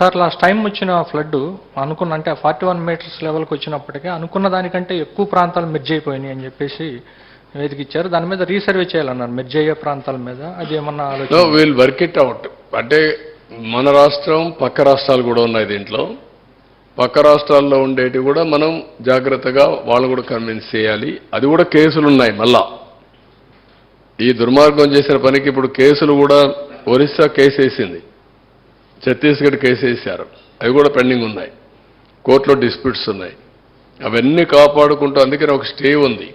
Sir last time వచ్చిన flood అనుకున్న అంటే ఫార్టీ వన్ మీటర్స్ లెవెల్కి వచ్చినప్పటికీ అనుకున్న దానికంటే ఎక్కువ ప్రాంతాలు మెర్జ్ అయిపోయినాయి అని చెప్పేసి వేదిక ఇచ్చారు. దాని మీద రీసర్వే చేయాలన్నారు మెర్జ్ అయ్యే ప్రాంతాల మీద. అది ఏమన్నా వీల్ వర్క్ ఇట్ అవుట్ అంటే మన రాష్ట్రం పక్క రాష్ట్రాలు కూడా ఉన్నాయి దీంట్లో. పక్క రాష్ట్రాల్లో ఉండేటివి కూడా మనం జాగ్రత్తగా వాళ్ళు కూడా కన్విన్స్ చేయాలి. అది కూడా కేసులు ఉన్నాయి మళ్ళా. ఈ దుర్మార్గం చేసిన పనికి ఇప్పుడు కేసులు కూడా ఒరిస్సా కేసు వేసింది. ఛత్తీస్గఢ్ కేసు వేశారు అవి కూడా పెండింగ్ ఉన్నాయి. కోర్టులో డిస్ప్యూట్స్ ఉన్నాయి. అవన్నీ కాపాడుకుంటూ అందుకని ఒక స్టే ఉంది.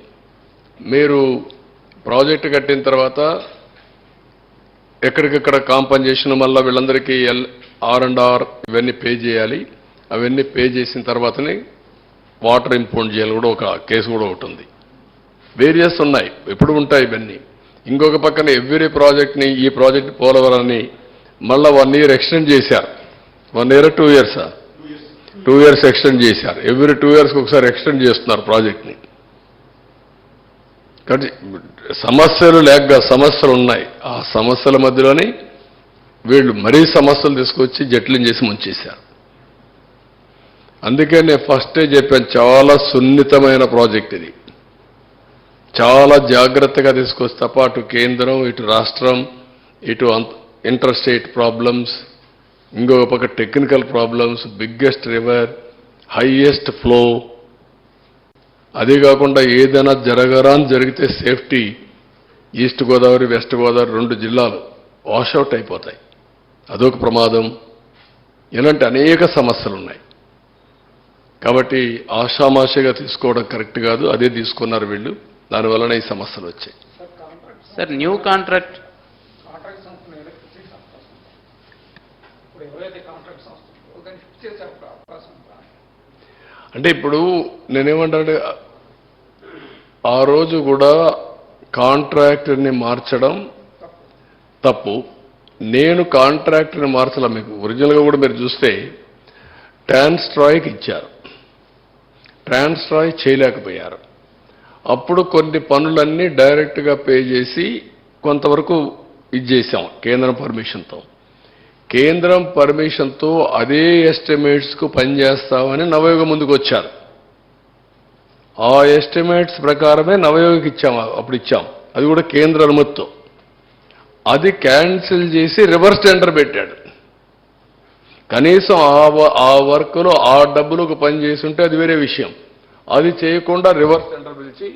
మీరు ప్రాజెక్టు కట్టిన తర్వాత ఎక్కడికక్కడ కాంపన్సేషన్ మళ్ళీ వీళ్ళందరికీ ఎల్ ఆర్ అండ్ ఆర్ ఇవన్నీ పే చేయాలి. అవన్నీ పే చేసిన తర్వాతనే వాటర్ ఇంపౌండ్ చేయాలి కూడా ఒక కేసు కూడా ఒకటి ఉంది. వేరియస్ ఉన్నాయి. ఎప్పుడు ఉంటాయి ఇవన్నీ. ఇంకొక పక్కన ఎవ్రీ ప్రాజెక్ట్ని ఈ ప్రాజెక్ట్ పోలవరాన్ని మళ్ళీ వన్ ఇయర్ ఎక్స్టెండ్ చేశారు. వన్ ఇయర్ టూ ఇయర్సా టూ ఇయర్స్ ఎక్స్టెండ్ చేశారు. ఎవ్రీ టూ ఇయర్స్కి ఒకసారి ఎక్స్టెండ్ చేస్తున్నారు ప్రాజెక్ట్ని కాబట్టి సమస్యలు లేక సమస్యలు ఉన్నాయి. ఆ సమస్యల మధ్యలోనే వీళ్ళు మరీ సమస్యలు తీసుకొచ్చి జట్లం చేసి ముంచేశారు. అందుకే నేను ఫస్టే చెప్పాను చాలా సున్నితమైన ప్రాజెక్ట్ ఇది. చాలా జాగ్రత్తగా తీసుకొస్తే తప్ప అటు కేంద్రం ఇటు రాష్ట్రం ఇటు అంత స్టేట్ ప్రాబ్లమ్స్ ఇంకొక పక్క technical problems biggest river highest flow అదే కాకుండా ఏదైనా జరగరాని జరిగితే safety east Godavari west Godavari రెండు జిల్లాలు వాషౌట్ అయిపోతాయి. అదొక ప్రమాదం. ఇలాంటి అనేక సమస్యలు ఉన్నాయి కాబట్టి ఆషామాషగా తీసుకోవడం కరెక్ట్ కాదు అదే తీసుకున్నారు వీళ్ళు. దానివలన ఈ సమస్యలు వచ్చాయి. సార్ న్యూ కాంట్రాక్ట్ అంటే ఇప్పుడు నేనేమంటానంటే ఆ రోజు కూడా కాంట్రాక్టర్ని మార్చడం తప్పు. నేను కాంట్రాక్టర్ని మార్చలా మీకు. ఒరిజినల్గా కూడా మీరు చూస్తే ట్రాన్స్ట్రాయ్కి ఇచ్చారు. ట్రాన్స్ట్రాయ్ చేయలేకపోయారు. అప్పుడు కొన్ని పనులన్నీ డైరెక్ట్గా పే చేసి కొంతవరకు ఇది చేశాం కేంద్రం పర్మిషన్తో. కేంద్రం పర్మిషన్తో అదే ఎస్టిమేట్స్కు పనిచేస్తామని నవయోగ ముందుకు వచ్చారు ఆ ఎస్టిమేట్స్ ప్రకారమే నవయోగకి ఇచ్చాం అప్పుడు ఇచ్చాం. అది కూడా కేంద్ర అనుమతితో. అది క్యాన్సిల్ చేసి రివర్స్ టెండర్ పెట్టాడు. కనీసం ఆ వ- ఆ వర్క్లో ఆ డబ్బులకు పని చేస్తుంటే అది వేరే విషయం. అది చేయకుండా రివర్స్ టెండర్ పిలిచి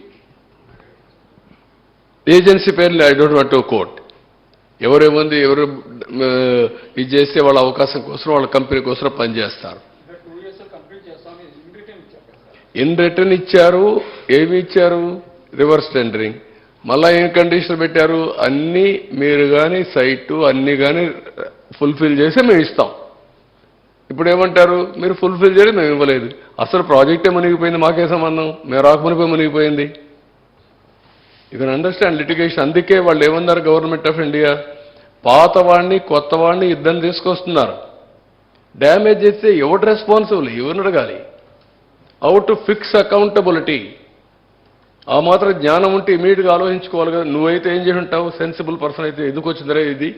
ఏజెన్సీ పేర్లు I don't want to quote. ఎవరేముంది ఎవరు ఇది చేస్తే వాళ్ళ అవకాశం కోసం వాళ్ళ కంపెనీ కోసం పనిచేస్తారు. ఇన్ రిటర్న్ ఇచ్చారు ఏమి ఇచ్చారు? రివర్స్ టెండరింగ్ మళ్ళా ఏం కండిషన్ పెట్టారు? అన్ని మీరు కానీ సైటు అన్ని కానీ ఫుల్ఫిల్ చేసి మేము ఇస్తాం. ఇప్పుడు ఏమంటారు? మీరు ఫుల్ఫిల్ చేయడం మేము ఇవ్వలేదు. అసలు ప్రాజెక్టే మునిగిపోయింది మాకే సంబంధం? మేము రాకమునిపోయి మునిగిపోయింది. యూ కెన్ అండర్స్టాండ్ లిటిగేషన్ అందుకే వాళ్ళు ఏమన్నారు? గవర్నమెంట్ ఆఫ్ ఇండియా పాత వాడిని కొత్త వాడిని ఇద్దరిని తీసుకొస్తున్నారు. డ్యామేజ్ చేస్తే ఎవరు రెస్పాన్సిబుల్ ఎవరిని అడగాలి? హౌ టు ఫిక్స్ అకౌంటబిలిటీ ఆ మాత్రం జ్ఞానం ఉంటే ఇమీడియట్గా ఆలోచించుకోవాలి కదా. నువ్వైతే ఏం చేసి ఉంటావు? సెన్సిబుల్ పర్సన్ అయితే ఎందుకు వచ్చిందరే ఇది?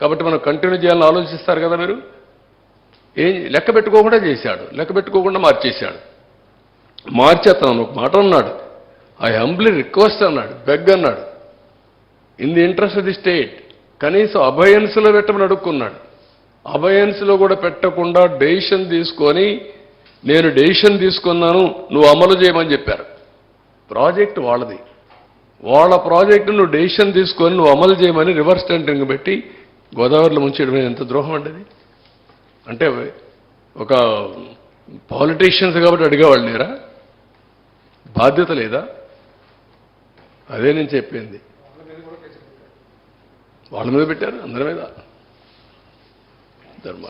కాబట్టి మనం కంటిన్యూ చేయాలని ఆలోచిస్తారు కదా మీరు? ఏం లెక్క పెట్టుకోకుండా చేశాడు. లెక్క పెట్టుకోకుండా మార్చేశాడు. మార్చేస్తాను ఒక మాట అన్నాడు. ఐ హంబ్లీ రిక్వెస్ట్ అన్నాడు బెగ్ అన్నాడు. In the interest of the state కనీసం అభయన్స్లో పెట్టమని అడుక్కున్నాడు. అభయన్స్లో కూడా పెట్టకుండా డెసిషన్ తీసుకొని నేను డెసిషన్ తీసుకున్నాను నువ్వు అమలు చేయమని చెప్పారు. ప్రాజెక్ట్ వాళ్ళది. వాళ్ళ ప్రాజెక్టు నువ్వు డెసిషన్ తీసుకొని నువ్వు అమలు చేయమని రివర్స్ టెండరింగ్ పెట్టి గోదావరిలో ముంచేయడం ఎంత ద్రోహం అండి అంటే ఒక పాలిటీషియన్స్ కాబట్టి అడిగేవాళ్ళు లేరా? బాధ్యత లేదా? అదే నేను చెప్పింది. వాళ్ళ మీద పెట్టారు అందరి మీద. ధర్మ